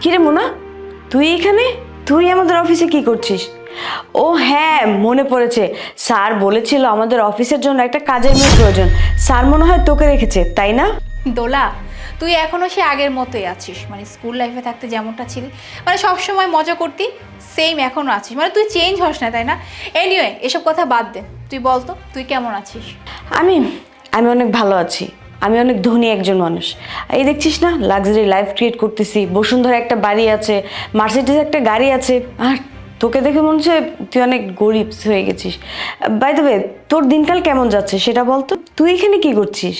কিরে মোনা তুই এখানে? তুই আমাদের অফিসে কি করছিস? ও হ্যাঁ মনে পড়েছে। স্যার বলেছিল আমাদের অফিসের জন্য একটা কাজের মেয়ে প্রয়োজন। স্যার মনে হয় তোকে রেখেছে তাই না? দোলা তুই এখনও সে আগের মতোই আছিস। মানে স্কুল লাইফে থাকতে যেমনটা ছিলি মানে সবসময় মজা করতি সেম এখনও আছিস। মানে তুই চেঞ্জ হস না তাই না? এনিওয়ে এসব কথা বাদ দে। তুই বল তো তুই কেমন আছিস? আমি আমি অনেক ভালো আছি। আমি অনেক ধনী একজন মানুষ। এই দেখছিস না? লাক্সারি লাইফ ক্রিয়েট করতেছি। বসুন্ধরা একটা বাড়ি আছে মার্সিডিস একটা গাড়ি আছে। আর তোকে দেখে মনে হচ্ছে তুই অনেক গরিব হয়ে গেছিস। বাই দ্য তোর দিনকাল কেমন যাচ্ছে সেটা বলতো তুই এখানে কি করছিস?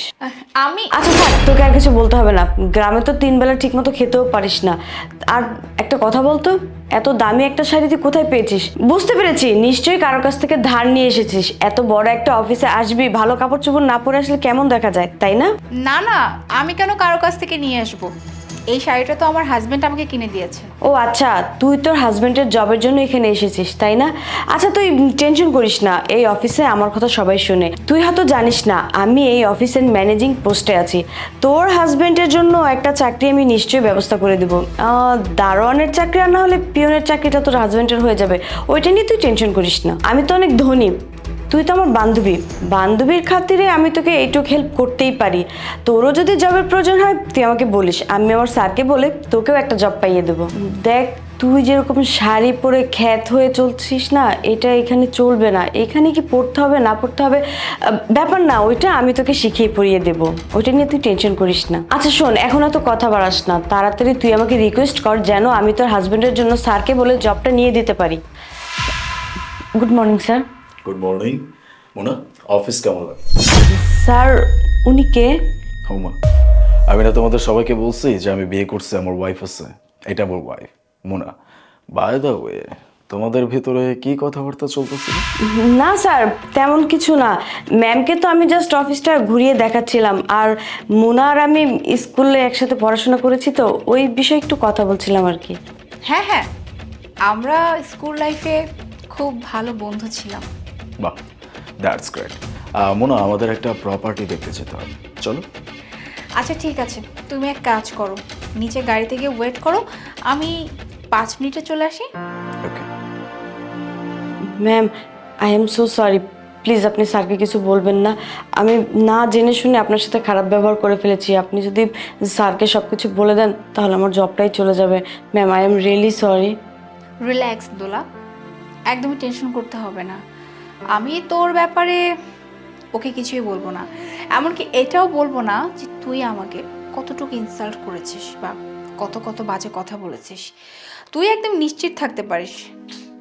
আমি আচ্ছা থাক তোকে আর কিছু বলতে হবে না। গ্রামে তো তিন বেলা ঠিক মতো খেতেও পারিস না। আর একটা কথা বলতো এত দামি একটা শাড়ি তুই কোথায় পেয়েছিস? বুঝতে পেরেছি নিশ্চয়ই কারোর কাছ থেকে ধার নিয়ে এসেছিস। এত বড় একটা অফিসে আসবি ভালো কাপড় চোপড় না পরে আসলে কেমন দেখা যায় তাই না? না না আমি কেন কারও কাছ থেকে নিয়ে আসব? এই শাড়িটা তো আমার হাজবেন্ড আমাকে কিনে দিয়েছে। ও আচ্ছা তুই তোর হাজবেন্ডের জবের জন্য এখানে এসেছিস, তাই না? আচ্ছা তুই টেনশন করিস না, এই অফিসে আমার কথা সবাই শুনে। তুই হয়তো জানিস না, আমি এই অফিসের ম্যানেজিং পোস্টে আছি। তোর হাজবেন্ডের জন্য একটা চাকরি আমি নিশ্চয়ই ব্যবস্থা করে দেবো। দারোয়ানের চাকরি আর না হলে পিয়নের চাকরিটা তোর হাজবেন্ডের হয়ে যাবে। ওইটা নিয়ে তুই টেনশন করিস না। আমি তো অনেক ধনী। তুই তো আমার বান্ধবী। বান্ধবীর খাতিরে আমি তোকে এইটুক হেল্প করতেই পারি। তোরও যদি জবের প্রয়োজন হয়, তুই আমাকে বলিস। আমি আমার স্যারকে বলে তোকেও একটা জব পাইয়ে দেবো। দেখ, তুই যেরকম শাড়ি পরে খ্যাত হয়ে চলছিস না, এটা এখানে চলবে না। এখানে কি পড়তে হবে, না পড়তে হবে? ব্যাপার না, ওইটা আমি তোকে শিখিয়ে পড়িয়ে দেবো। ওইটা নিয়ে তুই টেনশন করিস না। আচ্ছা শোন, এখন তো কথা বাড়াস না। তাড়াতাড়ি তুই আমাকে রিকোয়েস্ট কর যেন আমি তোর হাজব্যান্ডের জন্য স্যারকে বলে জবটা নিয়ে দিতে পারি। Good morning sir good morning Mona office কেমন লাগে? স্যার উনি কে? হোমা আমি না তোমাদের সবাইকে বলছি যে আমি বিয়ে করছি আমার ওয়াইফ আছে। এটা আমার wife Mona by the way তোমাদের ভিতরে কি কথাবার্তা চলতেছিল না স্যার তেমন কিছু না। ম্যামকে তো আমি জাস্ট অফিসটা ঘুরিয়ে দেখাচ্ছিলাম আর মোনা আর আমি স্কুলে একসাথে পড়াশোনা করেছি তো ওই বিষয়ে একটু কথা বলছিলাম আর কি। হ্যাঁ হ্যাঁ। আমরা স্কুল লাইফে খুব ভালো বন্ধু ছিলাম। বাহ দ্যাটস গ্রেট মোনা আমাদের একটা প্রপার্টি দেখতে যেতে হবে। চলো। আচ্ছা ঠিক আছে। তুমি এক কাজ করো। নিচে গাড়িতে গিয়ে ওয়েট করো। আমি পাঁচ মিনিটে চলে আসি। Okay ma'am I am so sorry please আপনি স্যারকে কিছু বলবেন না। আমি না জেনে শুনে আপনার সাথে খারাপ ব্যবহার করে ফেলেছি। আপনি যদি স্যারকে সব কিছু বলে দেন তাহলে আমার জবটাই চলে যাবে। Ma'am I am really sorry relax Dola. একদমই টেনশন করতে হবে না। আমি তোর ব্যাপারে ওকে কিছুই বলব না। এমনকি এটাও বলব না যে তুই আমাকে কতটুকু ইনসাল্ট করেছিস বা কত কত বাজে কথা বলেছিস। তুই একদম নিশ্চিত থাকতে পারিস।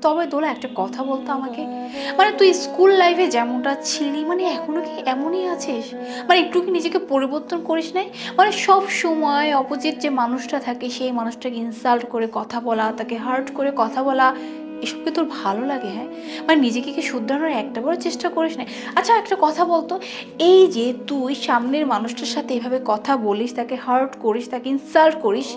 তবে দোলা, একটা কথা বলতো আমাকে? মানে তুই স্কুল লাইফে যেমনটা ছিলি মানে এখনও কি এমনই আছিস? মানে একটু কি নিজেকে পরিবর্তন করিস নাই? মানে সব সময় অপোজিট যে মানুষটা থাকে, সেই মানুষটাকে ইনসাল্ট করে কথা বলা, তাকে হার্ট করে কথা বলা এসব কি তোর ভালো লাগে হ্যাঁ? মানে নিজেকে কি শুধরানোর একটা বড় চেষ্টা করিস না? আচ্ছা একটা কথা বলতো, এই যে তুই সামনের মানুষটার সাথে এভাবে কথা বলিস, তাকে হার্ট করিস, তাকে ইনসাল্ট করিস,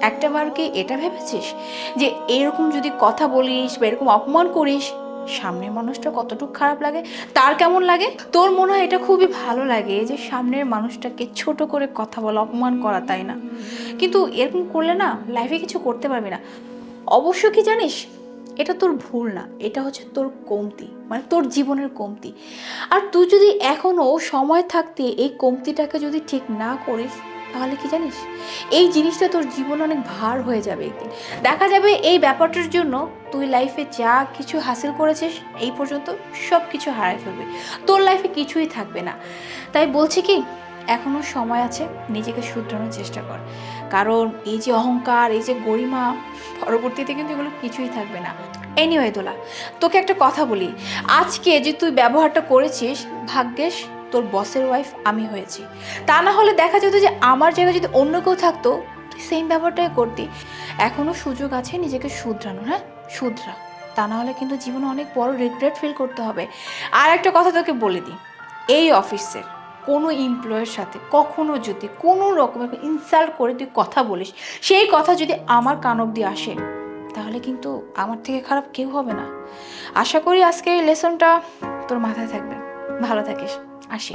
একটা বার কি এটা ভেবেছিস? যে এরকম যদি কথা বলিস বা এরকম অপমান করিস, সামনের মানুষটা কতটুকু খারাপ লাগে? তার কেমন লাগে? তোর মনে হয় এটা খুবই ভালো লাগে যে সামনের মানুষটাকে ছোট করে কথা বলা, অপমান করা, তাই না? কিন্তু এরকম করলে না লাইফে কিছু করতে পারবি না। অবশ্য কি জানিস এটা তোর ভুল না, এটা হচ্ছে তোর কমতি মানে তোর জীবনের কমতি। আর তুই যদি এখনও সময় থাকতে এই কমতিটাকে যদি ঠিক না করিস, তাহলে কি জানিস? এই জিনিসটা তোর জীবন অনেক ভার হয়ে যাবে একদিন। দেখা যাবে এই ব্যাপারটার জন্য তুই লাইফে যা কিছু হাসিল করেছিস, এই পর্যন্ত সব কিছু হারাই ফেলবে। তোর লাইফে কিছুই থাকবে না। তাই বলছি কি এখনও সময় আছে, নিজেকে শুধরানোর চেষ্টা কর। কারণ এই যে অহংকার, এই যে গরিমা, পরবর্তীতে কিন্তু এগুলো কিছুই থাকবে না। এনিওয়ে দোলা, তোকে একটা কথা বলি। আজকে যে তুই ব্যবহারটা করেছিস, ভাগ্যেশ, তোর বসের ওয়াইফ আমি হয়েছি। তা না হলে দেখা যেত যে আমার জায়গায় যদি অন্য কেউ থাকতো, তুই সেম ব্যবহারটাই করতি। এখনও সুযোগ আছে নিজেকে শুধরানো হ্যাঁ? শুধরা। তা না হলে কিন্তু জীবনে অনেক বড় রিগ্রেট ফিল করতে হবে। আর একটা কথা তোকে বলে দিই। এই অফিসের কোনো এমপ্লয়ের সাথে, কখনো যদি, কোনো রকমের ইনসাল্ট করে তুই কথা বলিস, সেই কথা যদি আমার কান অব্দি আসে, তাহলে কিন্তু আমার থেকে খারাপ কেউ হবে না। আশা করি আজকে এই লেসনটা তোর মাথায় থাকবে। ভালো থাকিস। আসি।